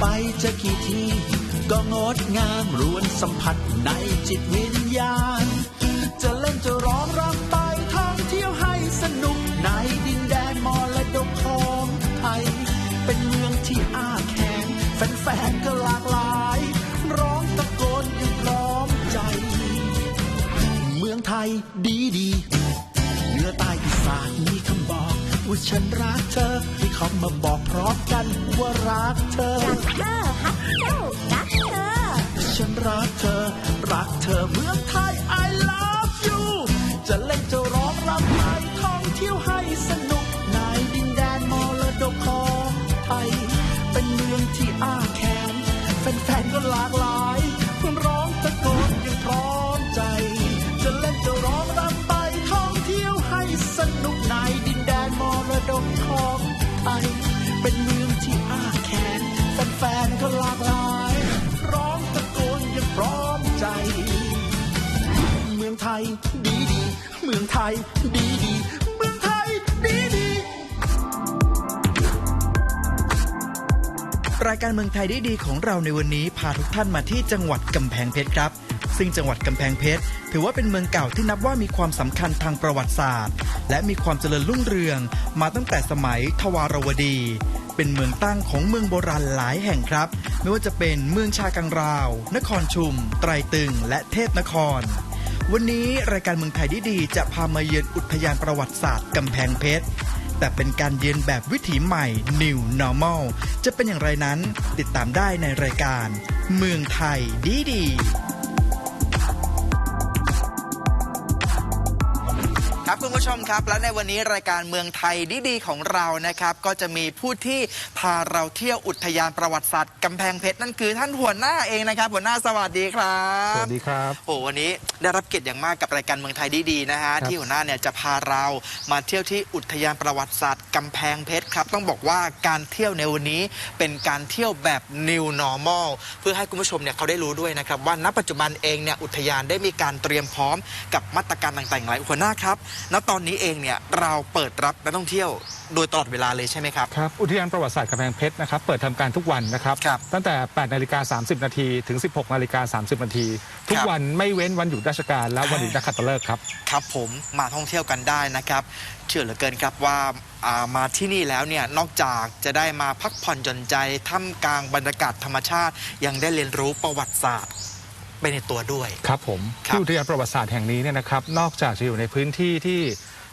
ไปจะกี่ที ก็งดงามรวนสัมผัสในจิตวิญญาณ จะเล่นจะร้องรำไปท่องเที่ยวให้สนุกในดินแดนมรดกของไทย เป็นเมืองที่อ้าแขนแฟนๆก็หลากหลาย ร้องตะโกนอย่างพร้อมใจ เมืองไทยดีดี ว่าฉันรักเธอ ที่เขามาบอกพร้อมกันว่ารักเธอ รักเธอฮักเจ้ารักเธอ ฉันรักเธอ รักเธอเมือง ยดีดี เมืองไทยดีดี เมืองไทยดีดี รายการเมืองไทยได้ดีของเราในวันนี้พาทุกท่านมาที่จังหวัดกำแพงเพชรครับ ซึ่งจังหวัดกำแพงเพชรถือว่าเป็นเมืองเก่าที่นับว่ามีความสำคัญทางประวัติศาสตร์ และมีความเจริญรุ่งเรือง มาตั้งแต่สมัยทวารวดี เป็นเมืองตั้งของเมืองโบราณหลายแห่งครับ ไม่ว่าจะเป็นเมืองชากังราว นครชุม ไตรตึง และเทพนคร วันนี้รายการเมืองไทยดีดีจะพามาเยือนอุทยานประวัติศาสตร์กำแพงเพชร แต่เป็นการเยือนแบบวิถีใหม่ New Normal จะเป็นอย่างไรนั้นติดตามได้ในรายการ เมืองไทยดีดี ครับคุณผู้ชมครับ และในวันนี้รายการเมืองไทยดีๆของเรานะครับ ก็จะมีผู้ที่พาเราเที่ยวอุทยานประวัติศาสตร์กำแพงเพชรนั่นคือท่านหัวหน้าเองนะครับ หัวหน้าสวัสดีครับสวัสดีครับโอ้วันนี้ได้รับเกียรติอย่างมากกับรายการเมืองไทยดีๆนะฮะครับที่หัวหน้าเนี่ยจะพาเรามาเที่ยวที่อุทยานประวัติศาสตร์กำแพงเพชรครับต้องบอกว่าการเที่ยวในวันนี้เป็นการเที่ยวแบบ new normal เพื่อให้คุณผู้ชมเนี่ยเขาได้รู้ด้วยนะครับว่าณปัจจุบันเองเนี่ยอุทยานได้มีการเตรียมพร้อมกับมาตรการต่างๆหลายหัวหน้าครับณตอนนี้เองเนี่ยเราเปิดรับนักท่องเที่ยวโดยตลอดเวลาเลยใช่ไหมครับ ครับ อุทยานประวัติศาสตร์กำแพงเพชรนะครับ เปิดทำการทุกวันนะครับ ครับตั้งแต่8นาฬิกา30 นาทีถึง 16นาฬิกา30 นาที ทุกครับ วันไม่เว้นวันหยุดราชการและวันหยุดนักขัตฤกษ์ครับ ครับผมมาท่องเที่ยวกันได้นะครับ เชื่อเหลือเกินครับว่าอ่ามาที่นี่แล้วเนี่ยนอกจากจะได้มาพักผ่อนหย่อนใจท่ามกลางบรรยากาศธรรมชาติ ยังได้เรียนรู้ประวัติศาสตร์ ไปในตัวด้วย ครับผมครับที่อุทยานประวัติศาสตร์แห่งนี้เนี่ยนะครับนอกจากจะอยู่ในพื้นที่ที่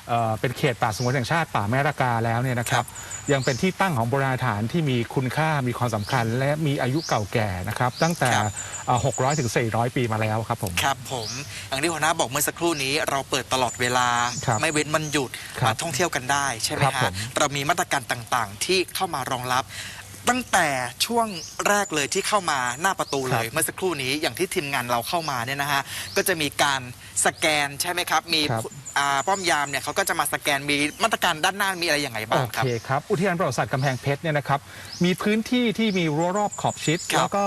เอ่อเป็นเขตป่าสงวนแห่งชาติป่าแม่ระกาแล้วเนี่ยนะครับยังเป็นที่ตั้งของโบราณสถานที่มีคุณค่ามีความสำคัญ และมีอายุเก่าแก่นะครับตั้งแต่ครับเอ่อ600ถึง400 ปีมาแล้วครับผม ครับผมอย่างที่หัวหน้าบอกเมื่อสักครู่นี้เราเปิดตลอดเวลา ครับไม่เว้นวันหยุดครับมาท่องเที่ยวกันได้ใช่ไหมครับผฮะม เรามีมาตรการต่างๆ ที่เข้ามารองรับ ตั้งแต่ช่วงแรกเลยที่เข้ามาหน้าประตูเลย เมื่อสักครู่นี้อย่างที่ทีมงานเราเข้ามาเนี่ยนะฮะก็จะมีการสแกนใช่ไหมครับ มีครับ อ่าป้อมยามเนี่ยเขาก็จะมาสแกนมีมาตรการด้านหน้ามีอะไรอย่างไรบ้างโอครับเคครับ อุทยานประวัติศาสตร์กำแพงเพชรเนี่ยนะครับ มีพื้นที่ที่มีรั้วรอบขอบชิด ครับแล้วก็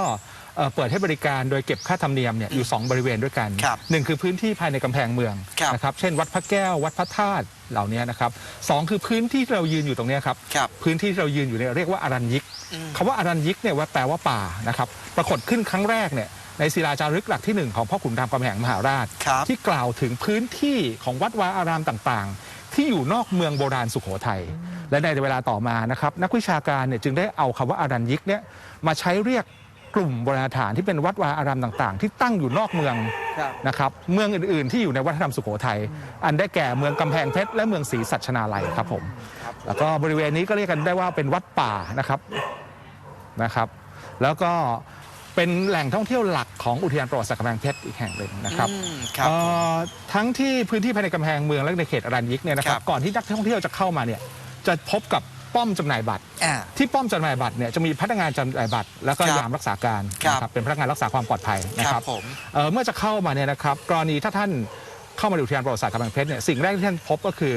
เอ่อเปิดให้บริการโดยเก็บค่าธรรมเนียมเนี่ยอยู่ 2 บริเวณด้วยกันครับหนึ่งคือพื้นที่ภายในกำแพงเมืองครับนะครับ เช่นวัดพระแก้ว วัดพระธาตุเหล่านี้นะครับสองคือพื้นที่ที่เรายืนอยู่ตรงเนี้ยครับ ครับพื้นที่ที่เรายืนอยู่เนี่ยเรียกว่าอารัญยิกอืม คำว่าอารัญยิกเนี่ยว่าแปลว่าป่านะครับปรากฏขึ้นครั้งแรกเนี่ยในศิลาจารึกหลักที่หนึ่งของพ่อขุนรามคำแหงมหาราชครับที่กล่าวถึงพื้นที่ของวัดวาอารามต่างๆ ที่อยู่นอกเมืองโบราณสุโขทัยและในเวลาต่อมานะครับนักวิชาการเนี่ยจึงได้เอาคำว่าอารัญยิกเนี่ยมาใช้เรียก กลุ่มโบราณสถานที่เป็นวัดวาอารามต่างๆ ที่ตั้งอยู่นอกเมืองครับนะครับเมืองอื่นๆ ที่อยู่ในวัฒนธรรมสุโขทัยอันได้แก่เมืองกำแพงเพชรและเมืองศรีสัชนาลัยครับผมแล้วก็บริเวณนี้ก็เรียกกันได้ว่าเป็นวัดป่านะครับนะครับ แล้วก็เป็นแหล่งท่องเที่ยวหลักของอุทยานประวัติศาสตร์กำแพงเพชรอีกแห่งหนึ่งนะครับอืมครับเอ่อทั้งที่พื้นที่ภายในกำแพงเมืองและในเขตอรัญยิกเนี่ยนะครัครับบก่อนที่นักท่องเที่ยวจะเข้ามาเนี่ยจะพบกับ ป้อมจำหน่ายบัตร อ่า ที่ป้อมจำหน่ายบัตรเนี่ยจะมีพนักงานจำหน่ายบัตร แล้วก็ครับยามรักษาการครับนะครับเป็นพนักงานรักษาความปลอดภัยนะคครัรับบผมเอ่อเมื่อจะเข้ามาเนี่ยนะครับกรณีถ้าท่านเข้ามาในอุทยานประวัติศาสตร์กำแพงเพชรเนี่ยสิ่งแรกที่ท่านพบก็คือ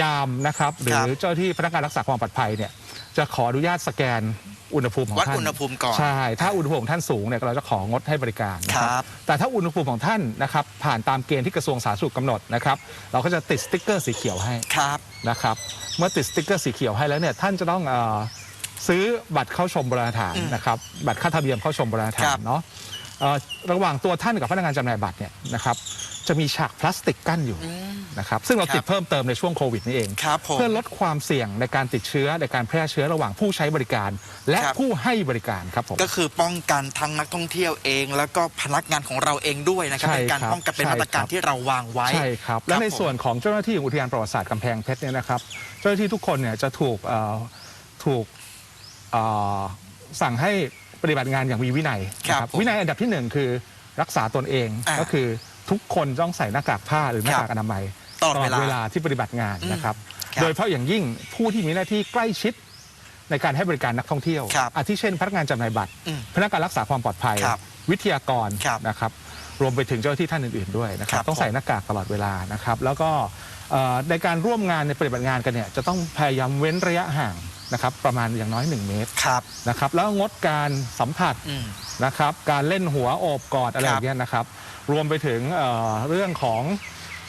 ยามนะครับหรือเจ้าหน้าที่พนักงานรักษาความปลอดภัยเนี่ยจะขออนุญาตสแกน อุณหภูมิของวัดท่านอุณหภูมิก่อน ใช่ถ้าอุณหภูมิของท่านสูงเนี่ยเราจะของดให้บริการนะคครัรับบแต่ถ้าอุณหภูมิของท่านนะครับผ่านตามเกณฑ์ที่กระทรวงสาธารณสุขกำหนดนะครับเราก็จะติดสติ๊กเกอร์สีเขียวให้ ครับ นะครับเมื่อติดสติ๊กเกอร์สีเขียวให้แล้วเนี่ยท่านจะต้องเออซื้อบัตรเข้าชมโบราณสถานนะครับบัตรค่าธรรมเนียมเข้าชมโบราณสถาครันบ เนาะเอ่อ ระหว่างตัวท่านกับพนักงานจำหน่ายบัตรเนี่ยนะครับจะมีฉากพลาสติกกั้นอยู่นะครับซึ่งเราครับติดเพิ่มเติมในช่วงโควิดนี่เองครับผมเพื่อลดความเสี่ยงในการติดเชื้อในการแพร่เชื้อระหว่างผู้ใช้บริการ และครับผู้ให้บริการครับผมก็คือป้องกันทั้งนักท่องเที่ยวเอง แล้วก็พนักงานของเราเองด้วยนะครับใช่เป็นการครับป้องกันเป็นใช่มาตรการครับที่เราวางไว้ใช่ครับและในผมส่วนของเจ้าหน้าที่ของอุทยานประวัติศาสตร์กำแพงเพชรเนี่ยนะครับเจ้าหน้าที่ทุกคนเนี่ยจะถูกเอ่อถูกเอ่อสั่งให้ ปฏิบัติงานอย่างมีวินัยนะวินัยอันดับที่หนึ่งคือรักษาตนเองอ่าก็คือทุกคนต้องใส่หน้ากากผ้าหรือหน้ากากอนามัยตลอดเวลาเวลาที่ปฏิบัติงานนะครับ ครับโดยเฉพาะอย่างยิ่งผู้ที่มีหน้าที่ใกล้ชิดในการให้บริการนักท่องเที่ยว ครับอาทิเช่น พนักงานจำหน่ายบัตร อืมพนักงานรักษาความปลอดภัย ครับวิทยากรครับนะครับรวมไปถึงเจ้าหน้าที่ท่านอื่นๆด้วยนะครัครับบต้องใส่หน้ากากตลอดเวลานะครับ แล้วก็เอ่อในการร่วมงานในปฏิบัติงานกันเนี่ยจะต้องพยายามเว้นระยะห่าง นะครับประมาณอย่างน้อย 1 เมตรครับนะครับแล้วงดการสัมผัสอืม นะครับการเล่นหัวโอบกอดอะไรคอรับย่างเงี้ยนะครับรวมไปถึงเอ่อเรื่องของ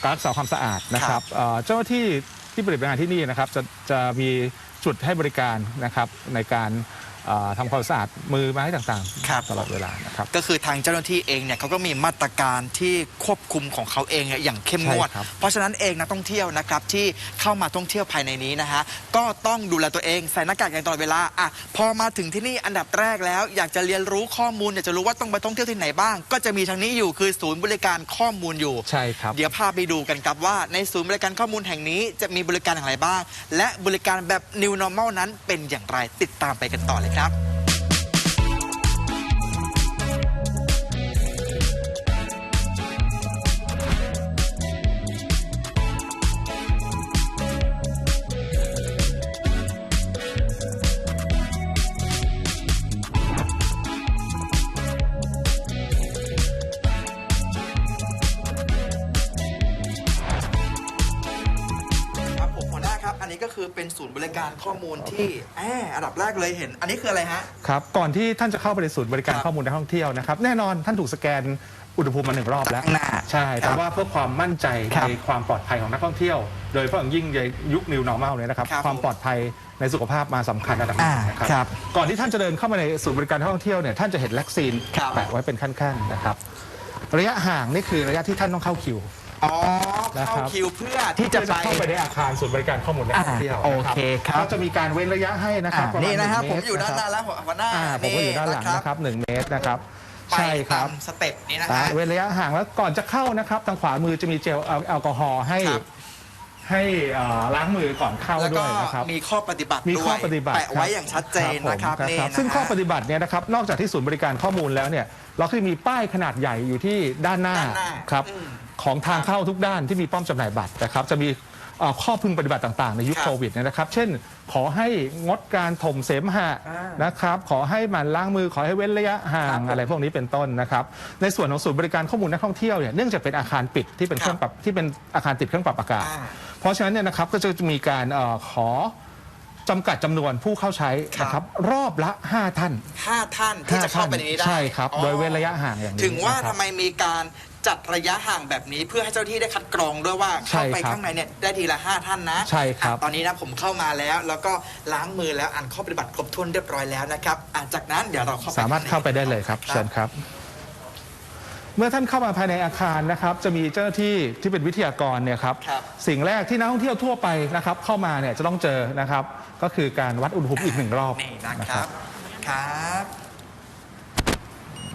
การรักษาความสะอาดนะคครัรับบเอ่อเจ้าหน้าที่ที่ปฏิบัติงานที่นี่นะครับจะจะมีจุดให้บริการนะครับในการเอ่อ ทำความสะอาดมือไม้ต่างครับ ๆ ตลอดเวลานะครับ ก็คือทางเจ้าหน้าที่เองเนี่ยเขาก็มีมาตรการที่ควบคุมของเขาเองเนี่ยอย่างเข้มงวด ใช่ครับ เพราะฉะนั้นเองนักท่องเที่ยวนะครับที่เข้ามาท่องเที่ยวภายในนี้นะฮะก็ต้องดูแลตัวเองใส่หน้ากากอย่างตลอดเวลาอะพอมาถึงที่นี่อันดับแรกแล้ว อยากจะเรียนรู้ข้อมูลอยากจะรู้ว่าต้องไปท่องเที่ยวที่ไหนบ้าง ก็จะมีทางนี้อยู่คือศูนย์บริการข้อมูลอยู่ ใช่ครับ เดี๋ยวพาไปดูกันครับว่าในศูนย์บริการข้อมูลแห่งนี้จะมีบริการอย่างไรบ้าง และบริการแบบ New Normal นั้นเป็นอย่างไรติดตามไปกันต่อเลยครับค ศูนย์บริการข้อมูลที่แอบอันดับแรกเลยเห็น อันนี้คืออะไรฮะ ครับก่อนที่ท่านจะเข้าไปในศูนย์บริการครับข้อมูลนักท่องเที่ยวนะครับแน่นอนท่านถูกสแกนอุณหภูมิมาหนึ่งรอบแล้วข้างหน้าใช่คแต่รับว่าเพื่อความมั่นใจครับในความปลอดภัยของนักท่องเที่ยว โดยเฉพาะอย่างยิ่งในยุค New Normal เนี่ยนะครับครับความปลอดภัยในสุขภาพมาสำคัญระดับหนึ่งอ่านะครับครับก่อนที่ท่านจะเดินเข้ามาในศูนย์บริการท่องเที่ยวเนี่ยท่านจะเห็นแล็กซีนครับ แปะไว้เป็นขั้นๆนะครับระยะห่างนี่คือระยะที่ท่านต้องเข้าคิว อ๋อนะครับ เข้าคิวเพื่อที่จะไป เข้าไปในอาคารศูนย์บริการข้อมูลนักท่องเที่ยวอ่านะโอเคครับก็จะมีการเว้นระยะให้นะครับอ่าประมาณนี่นะฮะหงผมเตรอยู่ด้านหน้าะครับแล้วหัวหน้าอ่าผมก็อยู่ด้านหลังนะครับหนึ่งเมตรนะครับไปใช่ครับตามสเต็ปนี้นะอ่าฮะ เว้นระยะห่างแล้วก่อนจะเข้านะครับ ทางขวามือจะมีเจลแอลแอลกอฮอล์ให้ครับ ให้เอ่อล้างมือก่อนเข้าแล้วด้ก็วยนะครับ มีข้อปฏิบัติมีด้วยข้อปฏิบัติแปะไว้ครับอย่างชัดเจนนะครับผมนี่นะซึ่งข้อปฮะฏิบัติเนี่ยนะครับนอกจากที่ศูนย์บริการข้อมูลแล้วเนี่ยเราก็จะมีป้ายขนาดใหญ่อยู่ที่ด้านหน้าด้านหน้าครับ อืม ของทางเข้าทุกด้านที่มีป้อมจำหน่ายบัตรนะครับจะมีเอ่อข้อพึงปฏิบัติต่างๆ ในยุคครับโควิดเนี่ยนะครับ เช่น ขอให้งดการถมเสมหะอ่านนะครับขอให้หมันล้างมือขอให้เว้นระยะห่าครังบผมอะไรพวกนี้เป็นต้นนะครับในส่วนของศูนย์บริการข้อมูลนักท่องเที่ยวเนี่ยเนื่องจากเป็นอาคารปิดที่เป็นเครื่องปรับที่เป็นอาคารติดเครื่องปรับอากาศ อ่า เพราะฉะนั้นเนี่ยนะครับก็จะมีการเออขอจำกัดจำนวนผู้เข้าใช้นะครับรอบละ 5 ท่าน ห้าท่านที่จะเข้าไปในนี้ได้ใช่ครับอ๋อโดยเว้นระยะห่างอย่างนี้ถึงว่านะครับ ทำไมมีการ จัดระยะห่างแบบนี้เพื่อให้เจ้าที่ได้คัดกรองด้วยว่าใช่เข้าไปครับข้างในเนี่ยได้ทีละห้าท่านนะใช่ครับ อะตอนนี้นะผมเข้ามาแล้ว แล้วก็ล้างมือแล้วอ่านข้อปฏิบัติครบถ้วนเรียบร้อยแล้วนะครับอะจากนั้นเดี๋ยวเราเข้าไปสามารถเข้าไปได้เลยครับเชิญครับ เมื่อท่านเข้ามาภายในอาคารนะครับ จะมีเจ้าหน้าที่ที่เป็นวิทยากรเนี่ยครับ ครับ สิ่งแรกที่นักท่องเที่ยวทั่วไปนะครับ เข้ามาเนี่ยจะต้องเจอนะครับ ก็คือการวัดอุณหภูมิอีกหนึ่งรอบ นี่นะครับ ครับ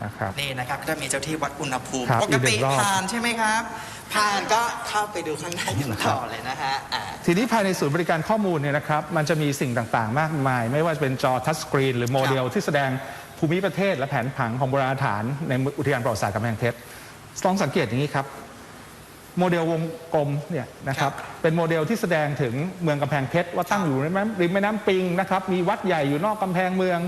นะครับ นี่นะครับก็จะมีเจ้าที่วัดอุณหภูมิ ครับปกติอีกหนึ่งรอบ ผ่านใช่ไหมครับ ผ่านก็เข้าไปดูข้างในกันต่อเลยนะฮะอ่า ทีนี้ภายในศูนย์บริการข้อมูลเนี่ยนะครับมันจะมีสิ่งต่างๆ มากมาย ไม่ว่าจะเป็นจอทัชสกรีนหรือโมเดลที่แสดงภูมิประเทศและแผนผังของโบราณสถานในอุทยานประวัติศาสตร์กำแพงเพชรลองสังเกตอย่างนี้ครับ โมเดลวงกลมเนี่ยนะครับเป็นโมเดลที่แสดงถึงเมืองกำแพงเพชรว่าตั้งอยู่ริมแม่ริมแม่น้ำปิงนะครับมีวัดใหญ่อยู่นอกกำแพงเมือง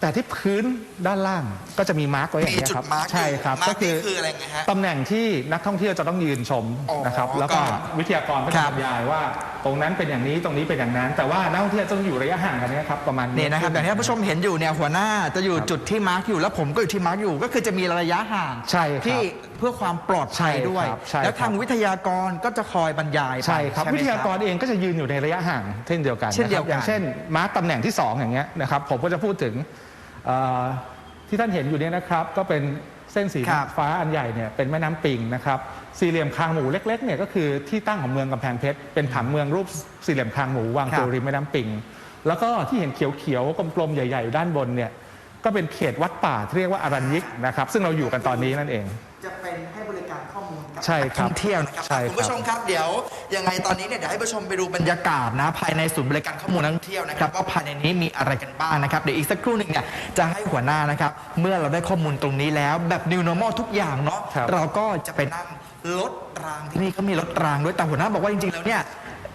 แต่ที่พื้นด้านล่างก็จะมีมาร์กไว้อย่างมีนี้ยจุคดรับมาร์กใช่ครับ มาก็ร์กคืนี่อคืออะไรไงฮะตำแหน่งที่นักท่องเที่ยวจะต้องยืนชมอ๋อนะครับ แล้วก็ก็วิทยากรก็คจะรับบรรยายว่า ตรงนั้นเป็นอย่างนี้ตรงนี้เป็นอย่างนั้น แต่ว่านักท่องเที่ยวต้องอยู่ระยะห่างกันเนี้ครับประมาณนี่นะครับอย่างที่ท่านผู้ชมเห็นอยู่เนี่ยหัวหน้าจะอยู่จุดที่มาร์กอยู่แล้วผมก็อยู่ที่มาร์กอยู่ก็คือจะมีระยะห่าง ใช่ครับ ที่เพื่อความปลอดภัยด้วย ใช่ครับใช่แล้วทางครับวิทยากรก็จะคอยบรรยายไปใช่ครับ ไหม วิทยากรเองก็จะยืนอยู่ในระยะห่างเช่นเดียวกันเช่นเดียวกันะครับอย่างเช่นมาร์กตำแหน่งที่ 2 อย่างเงี้ยนะครับผมก็จะพูดถึงเอ่อ ที่ท่านเห็นอยู่เนี่ยนะครับ ก็เป็นเส้นสีฟ้าอันใหญ่เนี่ยเป็นแม่น้ำปิงนะครับสี่เหลี่ยมคางหมูเล็กๆเนี่ยก็คือที่ตั้งของเมืองกำแพงเพชรเป็นผังเมืองรูปสี่เหลี่ยมคางหมูวางตัวริมแม่น้ำปิง แล้วก็ที่เห็นเขียวๆกลมๆใหญ่ๆอยู่ด้านบนเนี่ยก็เป็นเขตวัดป่าที่เรียกว่าอารัญยิกนะครับซึ่งเราอยู่กันตอนนี้นั่นเอง ใช่ครับนักท่องเที่ยวนะครับใช่ครับ คุณผู้ชมครับเดี๋ยวยังไงตอนนี้เนี่ยเดี๋ยวให้ผู้ชมไปดูบรรยากาศนะภายในศูนย์บริการข้อมูลนักท่องเที่ยวนะครับว่าภายในนี้มีอะไรกันบ้างนะครับเดี๋ยวอีกสักครู่หนึ่งเนี่ยจะให้หัวหน้านะครับเมื่อเราได้ข้อมูลตรงนี้แล้วแบบ new normal ทุกอย่างเนาะครับ เราก็จะไปนั่งรถรางที่นี่เขามีรถรางด้วยแต่หัวหน้าบอกว่าจริงๆแล้วเนี่ย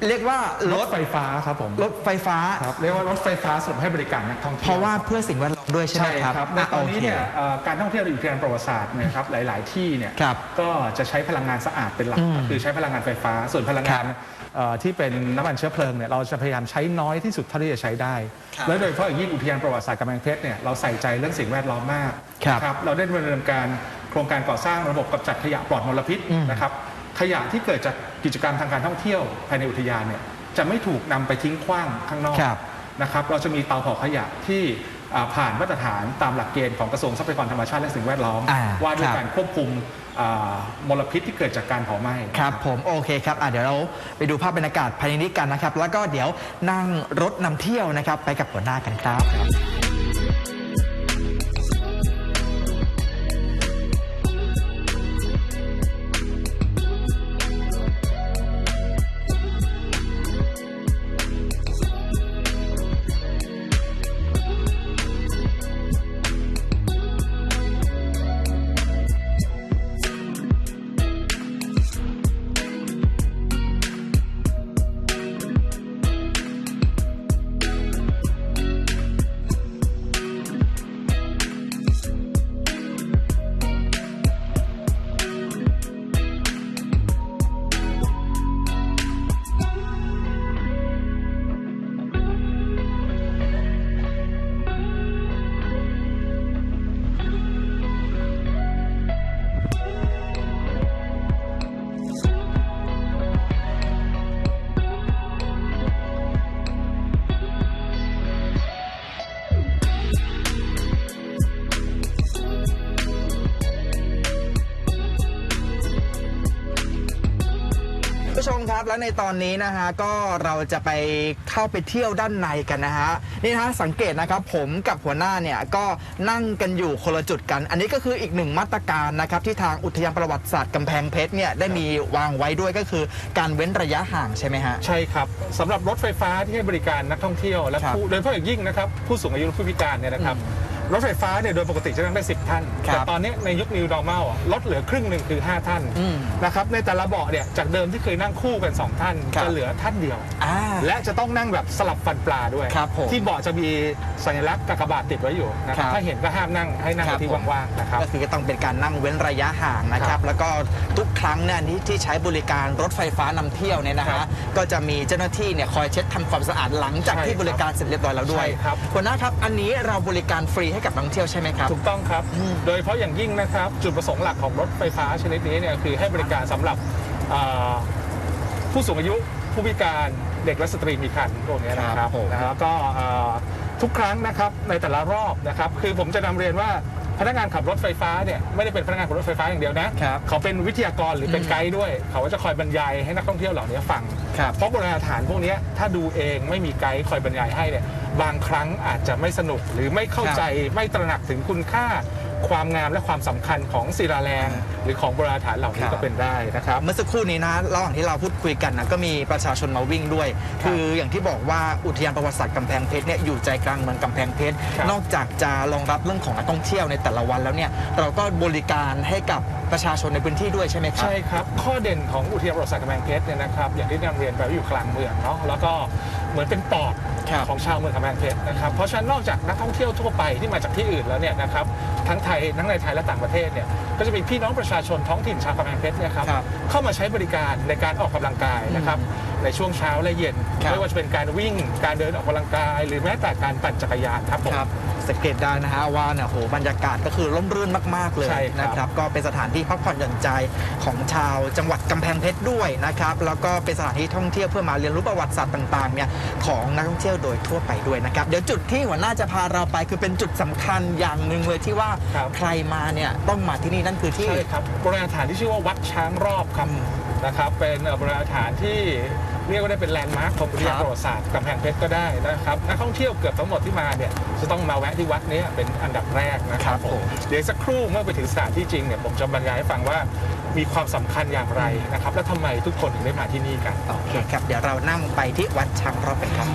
เรียกว่ารรถไฟฟ้าครับผมรถไฟฟ้า ครับเรียกว่ารถไฟฟ้าสำหรับให้บริการนักท่องเที่ยวเพราะว่าเพื่อสิ่งแวดล้อมด้วยใช่ไหมใช่ครับครับในตอนนี้เนี่ยโคเอ่อการท่องเที่ยวในอุทยานประวัติศาสตร์เนยครับหลาย ๆ ที่เนี่ยครับก็จะใช้พลังงานสะอาดเป็นหลักอืมก็คือใช้พลังงานไฟฟ้า ส่วนพลังงานครับเอ่อที่เป็นน้ำมันเชื้อเพลิงเนี่ยเราจะพยายามใช้น้อยที่สุดเท่าที่จะใช้ได้ ครับและโดยเฉพาะอย่างยิ่งอุทยานประวัติศาสตร์กำแพงเพชรเนี่ยเราใส่ใจเรื่องสิ่งแวดล้อมมากครับ นะเราได้ดำเนินการโครงการก่อสร้างระบบกำจัดขยะปลอดมลพิษอืมนะครับ ขยะที่เกิดจากกิจกรรมทางการท่องเที่ยวภายในอุทยานเนี่ยจะไม่ถูกนำไปทิ้งขว้างข้างนอกครับนะครับ เราจะมีเตาเผาขยะที่อ่าผ่านมาตรฐานตามหลักเกณฑ์ของกระทรวงทรัพยากรธรรมชาติและสิ่งแวดล้อมอ่าว่าด้วยครับการควบคุมอ่ามลพิษที่เกิดจากการเผาไหม้ครับผมโอเคครับอะเดี๋ยวเราไปดูภาพบรรยากาศภายในนี้กันนะครับ แล้วก็เดี๋ยวนั่งรถนำเที่ยวนะครับ ไปกับหัวหน้ากันครับ แล้วในตอนนี้นะฮะก็เราจะไปเข้าไปเที่ยวด้านในกันนะฮะนี่นะฮะสังเกตนะครับผมกับหัวหน้าเนี่ยก็นั่งกันอยู่คนละจุดกัน อันนี้ก็คืออีกหนึ่งมาตรการนะครับที่ทางอุทยานประวัติศาสตร์กำแพงเพชรเนี่ยได้มีวางไว้ด้วยก็คือการเว้นระยะห่างใช่ไหมฮะ ใช่ครับสำหรับรถไฟฟ้าที่ให้บริการนักท่องเที่ยวและครับผู้โดยเฉพาะอย่างยิ่งนะครับผู้สูงอายุและผู้พิการเนี่ยนะครับ รถไฟฟ้าเนี่ยโดยปกติจะนั่งได้ 10 ท่าน ครับแต่ตอนนี้ในยุค New Normal อะลดเหลือครึ่งหนึ่งคือ 5 ท่านอืมนะครับในแต่ละเบาะเนี่ยจากเดิมที่เคยนั่งคู่กัน 2 ท่าน ครับ จะเหลือท่านเดียว อ่า และจะต้องนั่งแบบสลับฟันปลาด้วย ครับผมที่เบาะจะมีสัญลักษณ์กากบาทติดไว้อยู่นะคครัรับบถ้าเห็นก็ห้ามนั่งให้นั่งครับที่ผม ว่างๆนะครับ ก็คือก็ต้องเป็นการนั่งเว้นระยะห่างนะคครัรับบแล้วก็ทุกครั้งเนี่ยที่ที่ใช้บริการรถไฟฟ้านำเที่ยวเนี่ยนะครัฮะบก็จะมีเจ้าหน้าที่เนี่ยคอยเช็ดทำความสะอาดหลังจากใช่ที่บริการเสร็จเรียบร้อยแล้วด้วยใช่ครับ หัวหน้าครับอันนี้เราบริการฟรีให้กับนักท่องเที่ยวใช่ไหมครับ ถูกต้องครับ โดยเฉพาะอย่างยิ่งนะครับ จุดประสงค์หลักของรถไฟฟ้าชนิดนี้เนี่ยคือให้บริการสำหรับอ่าผู้สูงอายุผู้พิการเด็กและสตรีมีครรภ์พวกนี้นะคครัรับบผมนะแล้วก็อ่าทุกครั้งนะครับในแต่ละรอบนะครับ คือผมจะนำเรียนว่า พนักงานขับรถไฟฟ้าเนี่ยไม่ได้เป็นพนักงานขับรถไฟฟ้าอย่างเดียวนะครับเขาเป็นวิทยากรหรือเป็นไกด์ด้วย เขาก็จะคอยบรรยายให้นักท่องเที่ยวเหล่านี้ฟัง ครับ เพราะโบราณสถานพวกเนี้ยถ้าดูเองไม่มีไกด์คอยบรรยายให้เนี่ยบางครั้งอาจจะไม่สนุกหรือไม่เข้าใจไม่ตระหนักถึงคุณค่า ความงามและความสำคัญของศิลาแรง หรือของโบราณสถานเหล่านี้ครับก็เป็นได้นะครับ เมื่อสักครู่นี้นะระหว่างที่เราพูดคุยกันนะก็มีประชาชนมาวิ่งด้วยครับคืออย่างที่บอกว่าอุทยานประวัติศาสตร์กำแพงเพชรเนี่ยอยู่ใจกลางเมืองกำแพงเพชรครับนอกจากจะรองรับเรื่องของนักท่องเที่ยวในแต่ละวันแล้วเนี่ยเราก็บริการให้กับประชาชนในพื้นที่ด้วยใช่ไหมครับ ใช่ครับ ข้อเด่นของอุทยานประวัติศาสตร์กำแพงเพชรเนี่ยนะครับอย่างที่นำเรียนไปว่าอยู่กลางเมืองเนาะแล้วก็เหมือนเป็นปอด ครับของชาวเมืองกำแพงเพชรนะครับเพราะฉะนั้นนอกจากนักท่องเที่ยวทั่วไปที่มาจากที่อื่นแล้วเนี่ยนะครับทั้งไทยทั้งในไทยและต่างประเทศเนี่ยก็จะมีพี่น้องประชาชนท้องถิ่นชาวกำแพงเพชรเนี่ยครับครับเข้ามาใช้บริการในการออกกำลังกายนะครับ ในช่วงเช้าและเย็น ครับ ไม่ว่าจะเป็นการวิ่งการเดินออกกำลังกาย หรือแม้แต่การปั่นจักรยานครับผม ครับสังเกตได้นะฮะว่าเนี่ยโหบรรยากาศก็คือร่มรื่นมาก ๆ เลยใช่ครับ นะครับ ก็เป็นสถานที่พักผ่อนหย่อนใจของชาวจังหวัดกำแพงเพชรด้วยนะครับ แล้วก็เป็นสถานที่ท่องเที่ยวเพื่อมาเรียนรู้ประวัติศาสตร์ต่างๆเนี่ยของนักท่องเที่ยวโดยทั่วไปด้วยนะครับ เดี๋ยวจุดที่หัวหน้าจะพาเราไปคือเป็นจุดสำคัญอย่างหนึ่งเลยที่ว่าครับ ใครมาเนี่ยต้องมาที่นี่นั่นคือที่ ใช่ครับโบราณสถานที่ชื่อว่าวัดช้างรอบครับอืม นะครับเป็นเอ่อโบราณสถานที่เรียกว่าได้เป็นแลนด์มาร์คของอุทยานครับประวัติศาสตร์กำแพงเพชรก็ได้นะครับนักท่องเที่ยวเกือบทั้งหมดที่มาเนี่ยจะต้องมาแวะที่วัดนี้เป็นอันดับแรกนะคครัรับบผมเดี๋ยวสักครู่เมื่อไปถึงสถานที่จริงเนี่ยผมจะบรรยายให้ฟังว่ามีความสำคัญอย่างไรนะครับ และทำไมทุกคนถึงได้มาที่นี่กันโอเคครับเดี๋ยวเรานั่งไปที่วัดช้างรอบกันครับ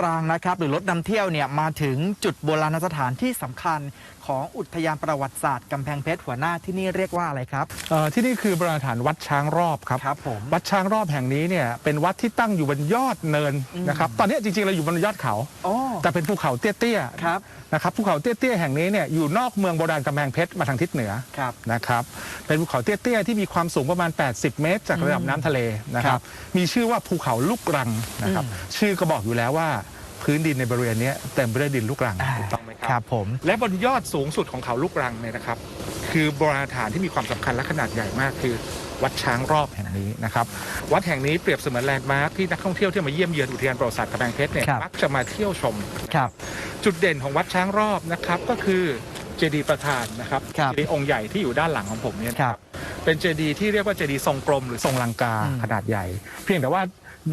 รถรางนะครับ หรือรถนำเที่ยวเนี่ยมาถึงจุดโบราณสถานที่สำคัญของอุทยานประวัติศาสตร์กำแพงเพชรหัวหน้าที่นี่เรียกว่าอะไรครับเอ่อที่นี่คือโบราณสถานวัดช้างรอบครับครับผมวัดช้างรอบแห่งนี้เนี่ยเป็นวัดที่ตั้งอยู่บนยอดเนินอืมนะครับตอนนี้จริงๆเราอยู่บนยอดเขาโอ้แต่เป็นภูเขาเตี้ยๆครับนะครับภูเขาเตี้ยๆแห่งนี้เนี่ยอยู่นอกเมืองโบราณกำแพงเพชรมาทางทิศเหนือครับนะครับเป็นภูเขาเตี้ยๆที่มีความสูงประมาณ 80 เมตร จากระดับน้ำทะเลนะคครัรับบมีชื่อว่าภูเขาลูกรังนะครับอืมชื่อก็บอกอยู่แล้วว่า พื้นดินในบริเวณเนี้ยเต็มไปด้วยดินลูกรังอ่าถูกต้องไหมคครัรับบผม และบนยอดสูงสุดของเขาลูกรังเนี่ยนะครับ คือโบราณสถานที่มีความสำคัญและขนาดใหญ่มากคือ วัดช้างรอบแห่งนี้นะครับ วัดแห่งนี้เปรียบเสมือนแลนด์มาร์คที่นักท่องเที่ยวที่มาเยี่ยมเยือนอุทยานประวัติศาสตร์กำแพงเพชรเนี่ยครับ มักจะมาเที่ยวชม ครับ จุดเด่นของวัดช้างรอบนะครับก็คือเจดีย์ประธานนะครับครับเจดีย์องค์ใหญ่ที่อยู่ด้านหลังของผมเนี่ยครับเป็นเจดีย์ที่เรียกว่าเจดีย์ทรงกลมหรือทรงลังกาอืมขนาดใหญ่ เพียงแต่ว่า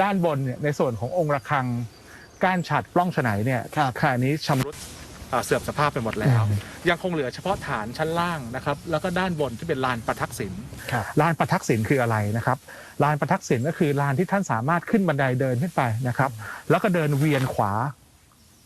ด้านบนเนี่ยในส่วนขององค์ระฆัง ก้านฉัดปล้องฉไนเนี่ยครับขณะนี้ชำรุดเอ่อเสื่อมสภาพไปหมดแล้ว อืม ยังคงเหลือเฉพาะฐานชั้นล่างนะครับ แล้วก็ด้านบนที่เป็นลานประทักษิณ ครับ ลานประทักษิณคืออะไรนะครับลานประทักษิณก็คือลานที่ท่านสามารถขึ้นบันไดเดินขึ้นไปนะครับ แล้วก็เดินเวียนขวา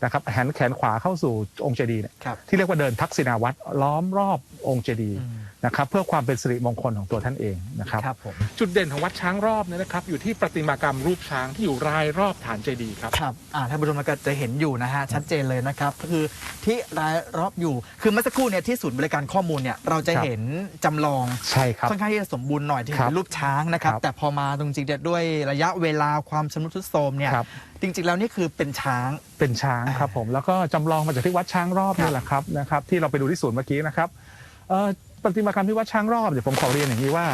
นะครับแขนแขนขวาเข้าสู่องค์เจดีย์เนี่ยครับที่เรียกว่าเดินทักษิณาวัตรล้อมรอบองค์เจดีย์อืม นะครับเพื่อความเป็นสิริมงคลของตัวท่านเองนะครับครับผมจุดเด่นของวัดช้างรอบเนี่ยนะครับ อยู่ที่ประติมากรรมรูปช้างที่อยู่รายรอบฐานเจดีย์ครับครับอ่าท่านผู้ชมก็จะเห็นอยู่นะฮะชัดเจนเลยนะครับคือที่รายรอบอยู่คือเมื่อสักครู่เนี่ยที่ศูนย์บริการข้อมูลเนี่ยเราจะครับเห็นจำลองใช่ครับค่อนข้างที่จะสมบูรณ์หน่อยที่ครับเป็นรูปช้างนะครับครับ แต่พอมาตรงจริงๆเนี่ยด้วยระยะเวลาความชำรุดทรุดโทรมเนี่ยครับจริงๆแล้วนี่คือเป็นช้างเป็นช้างครับผมแล้วก็จำลองมาจากที่วัดช้างรอบครับนี่แหละครับนะครับที่เราไปดูที่ศูนย์เมื่อกี้นะครับเอ่อ ประติมากรรมที่วัดช้างรอบเดี๋ยวผมขอเรียนอย่างนี้ว่า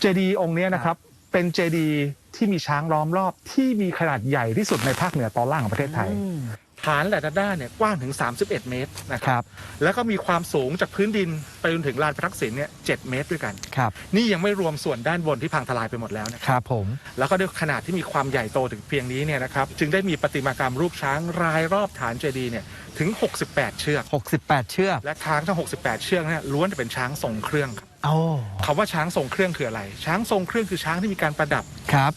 เจดีย์องค์เนี้ยนะครับเป็นเจดีย์ที่มีช้างล้อมรอบที่มีขนาดใหญ่ที่สุดในภาคเหนือตอนล่างของประเทศไทยอืม ฐานแต่ละด้านเนี่ยกว้างถึง 31 เมตรนะคครัรับ บแล้วก็มีความสูงจากพื้นดินไปจนถึงลานพระทักษิณเนี่ยเเมตรด้วยกัน ครับนี่ยังไม่รวมส่วนด้านบนที่พังทลายไปหมดแล้วนะครับผมแล้วก็ด้วยขนาดที่มีความใหญ่โตถึงเพียงนี้เนี่ยนะครับจึงได้มีประติมากรรมรูปช้างรายรอบฐานเจดีย์เนี่ยถึง 68 เชือก 68 เชือกและช้างทั้ง 68 เชือกเนี่ยล้วนแต่เป็นช้างทรงเครื่องครับโอ้คำว่าช้างทรงเครื่องคืออะไร ช้างทรงเครื่องคือช้างที่มีการประดับ ครับ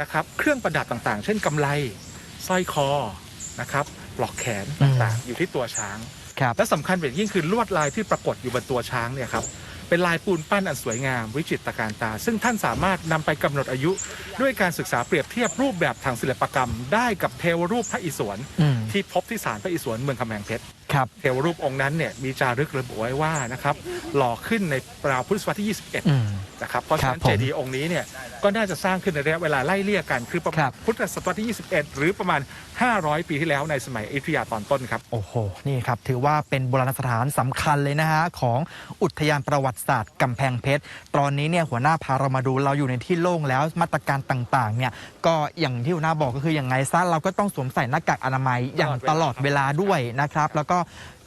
นะครับเครื่องประดับต่างๆ เช่นกำไลสร้อยคอนะครับ ปลอกแขนอืมต่างๆอยู่ที่ตัวช้าง ครับ และสำคัญเป็นยิ่งคือลวดลายที่ปรากฏอยู่บนตัวช้างเนี่ยครับ เป็นลายปูนปั้นอันสวยงาม วิจิตรการตา ซึ่งท่านสามารถนำไปกำหนดอายุ ด้วยการศึกษาเปรียบเทียบรูปแบบทางศิลปกรรม ได้กับเทวรูปพระอิศวรอืมที่พบที่ศาลพระอิศวรเมืองกำแพงเพชรครับเทวรูปองค์นั้นเนี่ยมีจารึกระบุไว้ว่านะครับหล่อขึ้นในราวพุทธศตวรรษที่ 21อืมนะครับ เพราะฉะนั้นครับผมเจดีย์องค์นี้เนี่ยก็น่าจะสร้างขึ้นในระยะเวลาไล่เลี่ยกัน คือประคมารัณบพุทธศตวรรษที่ 21 หรือประมาณ 500 ปีที่แล้วในสมัยอยุธยาตอนต้นครับ โอ้โห นี่ครับ ถือว่าเป็นโบราณสถานสำคัญเลยนะฮะของอุทยานประวัติศาสตร์กำแพงเพชร ตอนนี้เนี่ยหัวหน้าพาเรามาดูเราอยู่ในที่โล่งแล้วมาตรการต่างๆเนี่ยก็อย่างที่หัวหน้าบอกก็คืออย่างไงซะเราก็ต้องสวมใส่หน้ากากอนามัยอย่างตลอดเวลาด้วยนะครับ แล้วก็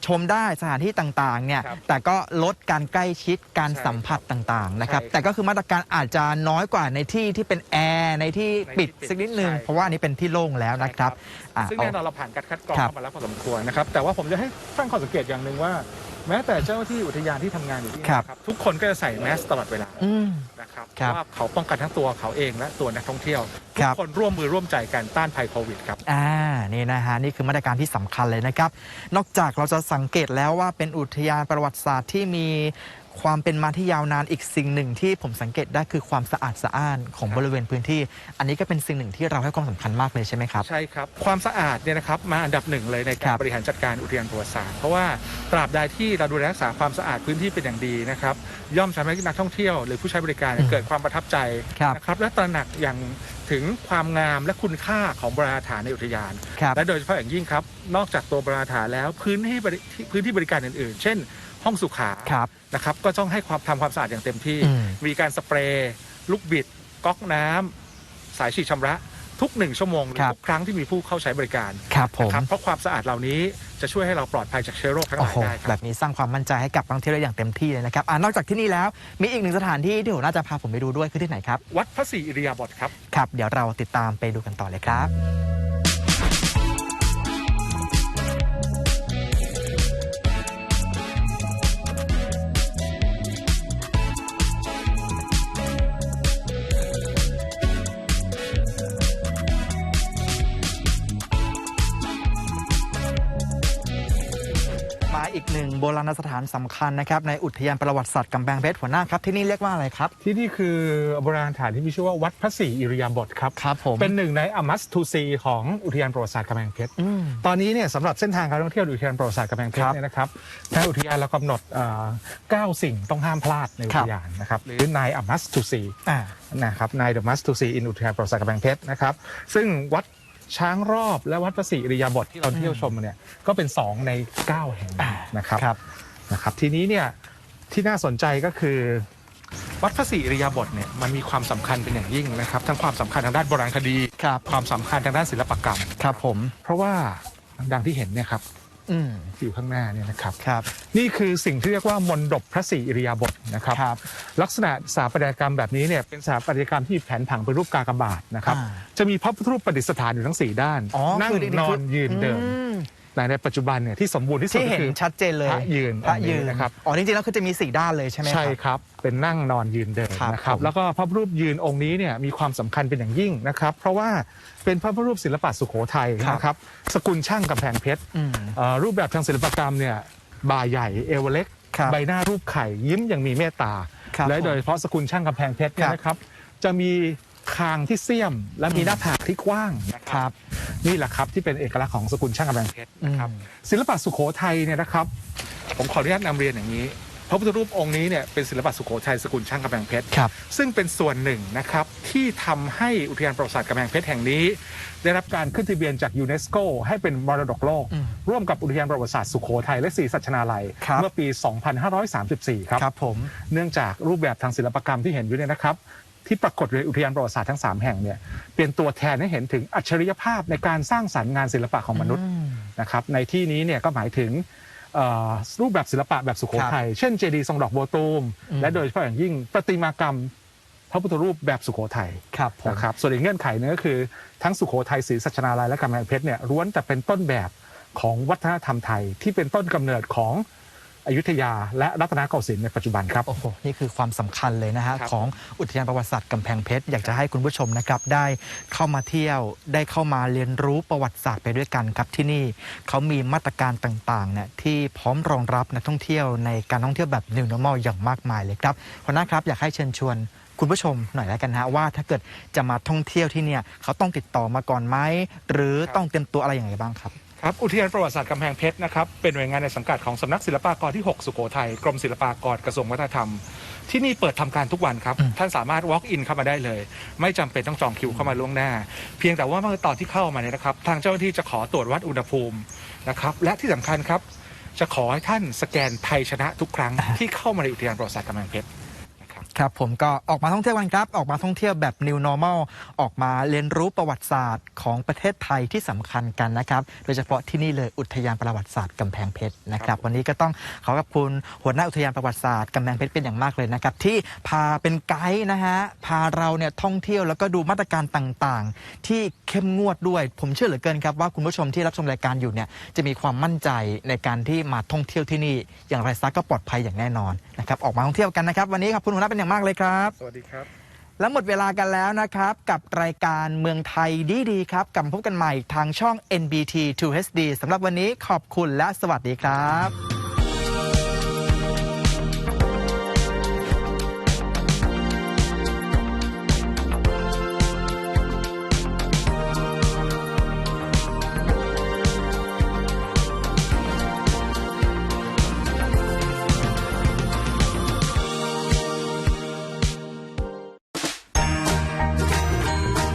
ชมได้สถานที่ต่างๆเนี่ยครับแต่ก็ลดการใกล้ชิดการใช่สัมผัสต่างๆนะครับใช่ครับแต่ก็คือมาตรการอาจจะน้อยกว่าในที่ที่เป็นแอร์ในที่ปิดในที่ปิดสักนิดนึงใช่เพราะว่าอันนี้เป็นที่โล่งแล้วนะครับอะซึ่งแน่นอนเราผ่านการคัดกรองครับเข้ามาแล้วพอสมควรนะครับแต่ว่าผมจะให้ตั้งข้อสังเกตอย่างหนึ่งว่า แม้แต่เจ้าหน้าที่อุทยานที่ทำงานอยู่ที่นี่ครับนะครับทุกคนก็จะใส่แมสตลอดเวลาอืม นะครับเพครับราะว่าเขาป้องกันทั้งตัวเขาเองและตัวนักท่องเที่ยวคทุรักบ คนร่วมมือร่วมใจกันต้านภัยโควิดครับ อ่านี่นะฮะนี่คือมาตรการที่สำคัญเลยนะครับ นอกจากเราจะสังเกตแล้วว่าเป็นอุทยานประวัติศาสตร์ที่มี ความเป็นมาที่ยาวนานอีกสิ่งหนึ่งที่ผมสังเกตได้คือความสะอาดสะอ้านของครับบริเวณพื้นที่ อันนี้ก็เป็นสิ่งหนึ่งที่เราให้ความสำคัญมากเลยใช่ไหมครับใช่ครับ ความสะอาดเนี่ยนะครับมาอันดับหนึ่งเลยในครัการบบริหารจัดการอุทยานประวัติศาสตร์เพราะว่าตราบใดที่เราดูแลรักษาความสะอาดพื้นที่เป็นอย่างดีนะครับย่อมทำให้นักท่องเที่ยว หรือผู้ใช้บริการเนี่ยอืมเกิดความประทับใจครับนะครับและตระหนักอย่างถึงความงามและคุณค่าของโบราณสถานในอุทยานครับและโดยเฉพาะอย่างยิ่งครับ นอกจากตัวโบราณสถานแล้วพื้นที่บริพื้นที่บริการอื่นๆ เช่น ห้องสุขาครับนะครับก็ต้องให้ความทำความสะอาดอย่างเต็มที่อืมมีการสเปรย์ลูกบิด ก๊อกน้ำสายฉีดชำระ ทุกหนึ่งชั่วโมงหรือครับทุกครั้งที่มีผู้เข้าใช้บริการครับผมนะครับเพราะความสะอาดเหล่านี้จะช่วยให้เราปลอดภัยจากเชื้อโรคทั้งหโอ้ลายโหได้คแบรับบนี้สร้างความมั่นใจให้กับนักท่องเที่ยวได้อย่างเต็มที่เลยนะครับอ่านอกจากที่นี่แล้วมีอีกหนึ่งสถานที่ที่ผมน่าจะพาผมไปดูด้วยคือที่ไหนครับ วัดพระศรีอิริยาบถครับครับ เดี๋ยวเราติดตามไปดูกันต่อเลยครับ อีกหนึ่งโบราณสถานสำคัญนะครับในอุทยานประวัติศาสตร์กำแพงเพชรหัวหน้าครับที่นี่เรียกว่าอะไรครับ ที่นี่คือโบราณสถานที่มีชื่อว่าวัดพระศรีอิริยาบถครับครับผมเป็นหนึ่งในอมัสทูซีของอุทยานประวัติศาสตร์กำแพงเพชรอืมตอนนี้เนี่ยสำหรับเส้นทางการท่องเที่ยวอุทยานประวัติศาสตร์กำแพงเพชครัรบเนี่ยนะครับทางอุทยานเรากำหนดเอ่อ9สิ่งต้องห้ามพลาดในอุครัทบยานนะครับหรือนายอมัสทูซีอ่านะครับนายเดอะมัสทูซีอินอุทยานประวัติศาสตร์กำแพงเพชรนะครับซึ่งวัด ช้างรอบและวัดพระศรีอิริยาบถที่เราเที่ยวชมมาเนี่ยก็เป็น 2 ใน 9 แห่งอ่านะครับครับนะครับ ทีนี้เนี่ยที่น่าสนใจก็คือ วัดพระศรีอิริยาบถเนี่ยมันมีความสำคัญเป็นอย่างยิ่งนะครับทั้งความสำคัญทางด้านโบราณคดีครับความสำคัญทางด้านศิลปกรรมครับผม เพราะว่าดังที่เห็นเนี่ยครับ อืม ที่อยู่ข้างหน้าเนี่ยนะครับ ครับ นี่คือสิ่งที่เรียกว่ามนดบพระศรีอิริยาบถนะครับ ครับ ลักษณะสถาปัตยกรรมแบบนี้เนี่ยเป็นสถาปัตยกรรมที่แผนผังเป็นรูปกากบาทนะครับ อ่าจะมีพระพุทธรูปประดิษฐานอยู่ทั้ง4ด้าน อ๋อนั่งคืนอนยืนเดิน อืม แต่ในปัจจุบันเนี่ยที่สมบูรณ์ที่สุดที่ก็เห็นคือชัดเจนเลยพระยืนพระยืนอันนี้นะครับอ๋อจริงๆแล้วคือจะมีสี่ด้านเลยใช่ไหมครับใช่ครับเป็นนั่งนอนยืนเดินครับนะครับผมแล้วก็พระพุทธรูปยืนองค์นี้เนี่ยมีความสำคัญเป็นอย่างยิ่งนะครับ เพราะว่าเป็นพระพุทธรูปศิลปะสุโขทัยนะครับสกุลช่างกำแพงเพชรอืมเอ่อรูปแบบทางศิลปกรรมเนี่ยบ่าใหญ่เอวเล็กครับใบหน้ารูปไข่ยิ้มอย่างมีเมตตาครับและโดยเฉพาะสกุลช่างกำแพงเพชรเนี่ครัยบนะครับจะมี คางที่เสี้ยม และมีหน้าผากที่กว้างนะคครับรับนี่แหละครับที่เป็นเอกลักษณ์ของสกุลช่างกำแพงเพชรนะครับอืมศิลปะสุโขทัยเนี่ยนะครับ ผมขออนุญาตนำเรียนอย่างนี้พระพุทธรูปองค์นี้เนี่ยเป็นศิลปะสุโขทัยสกุลช่างกำแพงเพชรครับซึ่งเป็นส่วนหนึ่งนะครับที่ทำให้อุทยานประวัติศาสตร์กำแพงเพชรแห่งนี้ ได้รับการขึ้นทะเบียนจากยูเนสโกให้เป็นมรดกโลกอืมร่วมกับอุทยานประวัติศาสตร์สุโขทัยและศรีสัชนาลัยครับเมื่อปี 2534 ครับครับผมเนื่องจากรูปแบบทางศิลปกรรมที่เห็นอยู่เนี่ยนะครับ ที่ปรากฏในอุทยานประวัติศาสตร์ทั้ง 3 แห่งเนี่ยเป็นตัวแทนให้เห็นถึงอัจฉริยภาพในการสร้างสรรค์งานศิลปะของมนุษย์อืมนะครับในที่นี้เนี่ยก็หมายถึงเอ่อรูปแบบศิลปะแบบสุโขทัยเช่นเจดีย์ทรงดอกบัวตูมอืมและโดยเฉพาะอย่างยิ่งประติมากรรมพระพุทธรูปแบบสุโขทัยครับผมนะครับส่วนอีกเงื่อนไขหนึงก็คือทั้งสุโขทัยศรีสัชนาลัยและกำแพงเพชรเนี่ยล้วนแต่เป็นต้นแบบของวัฒนธรรมไทยที่เป็นต้นกำเนิดของ อยุธยา และรัตนโกสินทร์ในปัจจุบันครับ โอ้โห นี่คือความสำคัญเลยนะฮะครับ ของอุทยานประวัติศาสตร์กำแพงเพชร อยากจะให้คุณผู้ชมนะครับได้เข้ามาเที่ยว ได้เข้ามาเรียนรู้ประวัติศาสตร์ไปด้วยกันครับที่นี่เขามีมาตรการต่างๆเนี่ยที่พร้อมรองรับนักท่องเที่ยวในการท่องเที่ยวแบบ New Normal อย่างมากมายเลยครับหัวหน้าครับอยากให้เชิญชวนคุณผู้ชมหน่อยแล้วกันฮะว่าถ้าเกิดจะมาท่องเที่ยวที่เนี่ยเขาต้องติดต่อมาก่อนไหมหรือต้องเตรียมตัวอะไรอย่างไรบ้างครับ ครับอุทยานประวัติศาสตร์กำแพงเพชรนะครับเป็นหน่วยงานในสังกัดของสำนักศิลปากรที่ 6 สุโขทัยกรมศิลปากรกระทรวงวัฒนธรรม ที่นี่เปิดทำการทุกวันครับอืมท่านสามารถ walk in เข้ามาได้เลย ไม่จำเป็นต้องจองคิวเข้ามาล่วงหน้า เพียงแต่ว่าเมื่อตอนที่เข้ามาเนี่ยนะครับ ทางเจ้าหน้าที่จะขอตรวจวัดอุณหภูมินะครับและที่สำคัญครับ จะขอให้ท่านสแกนไทยชนะทุกครั้งที่เข้ามาในอุทยานประวัติศาสตร์กำแพงเพชรนะ ครับครับผมก็ออกมาท่องเที่ยวกันครับ ออกมาท่องเที่ยวแบบ New Normal ออกมาเรียนรู้ประวัติศาสตร์ของประเทศไทยที่สำคัญกันนะครับ โดยเฉพาะที่นี่เลยอุทยานประวัติศาสตร์กำแพงเพชรนะครับ วันนี้ก็ต้องขอขอบคุณหัวหน้าอุทยานประวัติศาสตร์กำแพงเพชรเป็นอย่างมากเลยนะครับ ที่พาเป็นไกด์นะฮะพาเราเนี่ยท่องเที่ยวแล้วก็ดูมาตรการต่างๆ ที่เข้มงวดด้วย ผมเชื่อเหลือเกินครับว่าคุณผู้ชมที่รับชมรายการอยู่เนี่ยจะมีความมั่นใจในการที่มาท่องเที่ยวที่นี่ อย่างไรซะก็ปลอดภัยอย่างแน่นอนนะครับออกมาท่องเที่ยวกันนะครับ วันนี้ขอบคุณหัวหน้าเป็นอย่างมากเลยครับ สวัสดีครับ และหมดเวลากันแล้วนะครับ กับรายการเมืองไทยดีๆครับกลับมาพบกันใหม่ทางช่อง NBT 2HD สำหรับวันนี้ขอบคุณและสวัสดีครับ